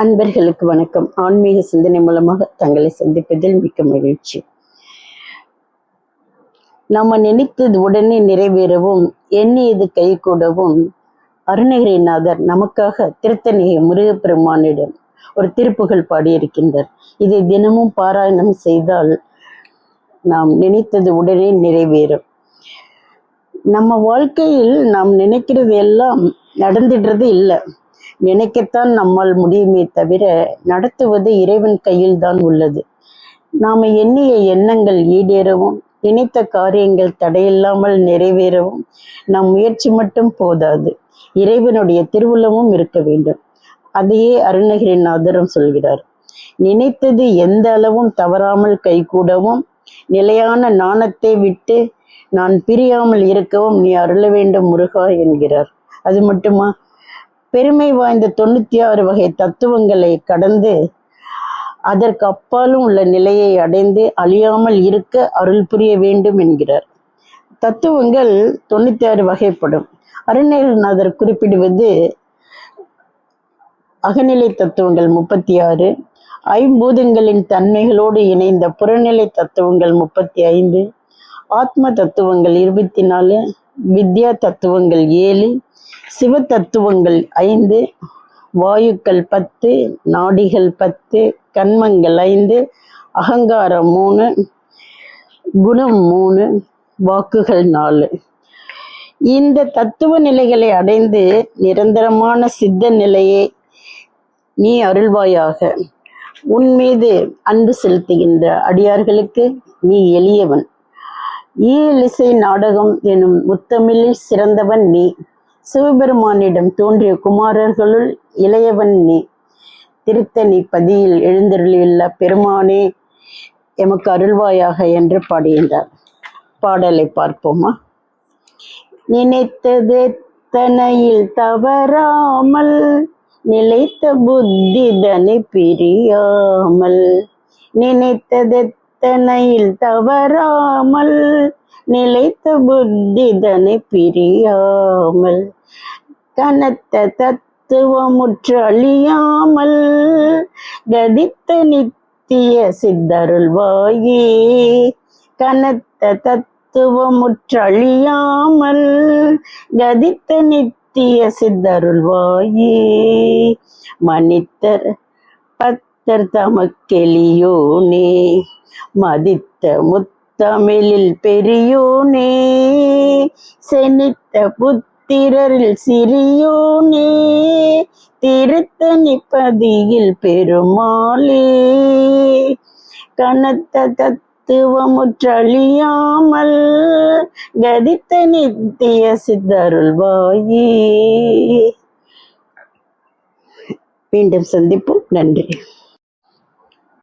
அன்பர்களுக்கு வணக்கம். ஆன்மீக சிந்தனை மூலமாக தங்களை சந்திப்பதில் மிக்க மகிழ்ச்சி. நம்ம நினைத்தது உடனே நிறைவேறவும் எண்ணியது கைகூடவும் அருணகிரிநாதர் நமக்காக திருத்தணிகை முருகப்பெருமானிடம் ஒரு திருப்புகள் பாடியிருக்கின்றார். இதை தினமும் பாராயணம் செய்தால் நாம் நினைத்தது உடனே நிறைவேறும். நம்ம வாழ்க்கையில் நாம் நினைக்கிறது எல்லாம் நடந்துடுறது இல்லை. நினைக்கத்தான் நம்மால் முடியுமே தவிர நடத்துவது இறைவன் கையில் தான் உள்ளது. நாம எண்ணிய எண்ணங்கள் ஈடேறவும் நினைத்த காரியங்கள் தடையில்லாமல் நிறைவேறவும் நம் முயற்சி மட்டும் போதாது. இறைவனுடைய திருவுள்ளமும் இருக்க வேண்டும். அதையே அருணகிரிநாதரும் சொல்கிறார். நினைத்தது எந்த அளவும் தவறாமல் கைகூடவும் நிலையான நாணத்தை விட்டு நான் பிரியாமல் இருக்கவும் நீ அருள வேண்டும் முருகா என்கிறார். அது மட்டுமா? பெருமை வாய்ந்த தொண்ணூத்தி ஆறு வகை தத்துவங்களை கடந்து அதற்கு அப்பாலும் உள்ள நிலையை அடைந்து அழியாமல் இருக்க அருள் புரிய வேண்டும் என்கிறார். தத்துவங்கள் தொண்ணூத்தி ஆறு வகைப்படும். அருணகிரிநாதர் குறிப்பிடுவது அகநிலை தத்துவங்கள் முப்பத்தி ஆறு ஐம்பூதங்களின் தன்மைகளோடு இணைந்த புறநிலை தத்துவங்கள் முப்பத்தி ஐந்து ஆத்ம தத்துவங்கள் இருபத்தி நாலு வித்யா தத்துவங்கள் ஏழு சிவ தத்துவங்கள் ஐந்து வாயுக்கள் பத்து நாடிகள் பத்து கண்மங்கள் ஐந்து அகங்காரம் மூணு குணம் மூணு வாக்குகள் நாலு. இந்த தத்துவ நிலைகளை அடைந்து நிரந்தரமான சித்த நிலையை நீ அருள்வாயாக. உன் மீது அன்பு செலுத்துகின்ற அடியார்களுக்கு நீ எளியவன். ஈலிசை நாடகம் எனும் முத்தமிழில் சிறந்தவன் நீ. சிவபெருமானிடம் தோன்றிய குமாரர்களுள் இளையவன் நீ. திருத்தணி பதியில் எழுந்தருளியுள்ள பெருமானே எமக்கு அருள்வாயாக என்று பாடுகின்றார் பாடலை பார்ப்போமா? நினைத்தது தனையில் தவறாமல் நிலைத்த புத்திதனை பிரியாமல் நினைத்தது தனையில் தவறாமல் நிலைத்த புத்திதனை பிரியாமல் கனத்த தத்துவமுற்று அழியாமல் கதித்த நித்திய சித்தருள்வாயே கனத்த தத்துவமுற்று அழியாமல் கதித்த நித்திய சித்தருள்வாயே. மனிதர் பத்தர் தமக்கெளியோனே மதித்த முத்த முத்தமிழில் பெரியோனே செனித்த புத்திரரில் சிறியோனே திருத்தணி பதியில் பெருமாளே. கனத்த தத்துவமுற்றழியாமல் கதித்த நித்திய சித்தருள்வாயே. மீண்டும் சந்திப்போம். நன்றி.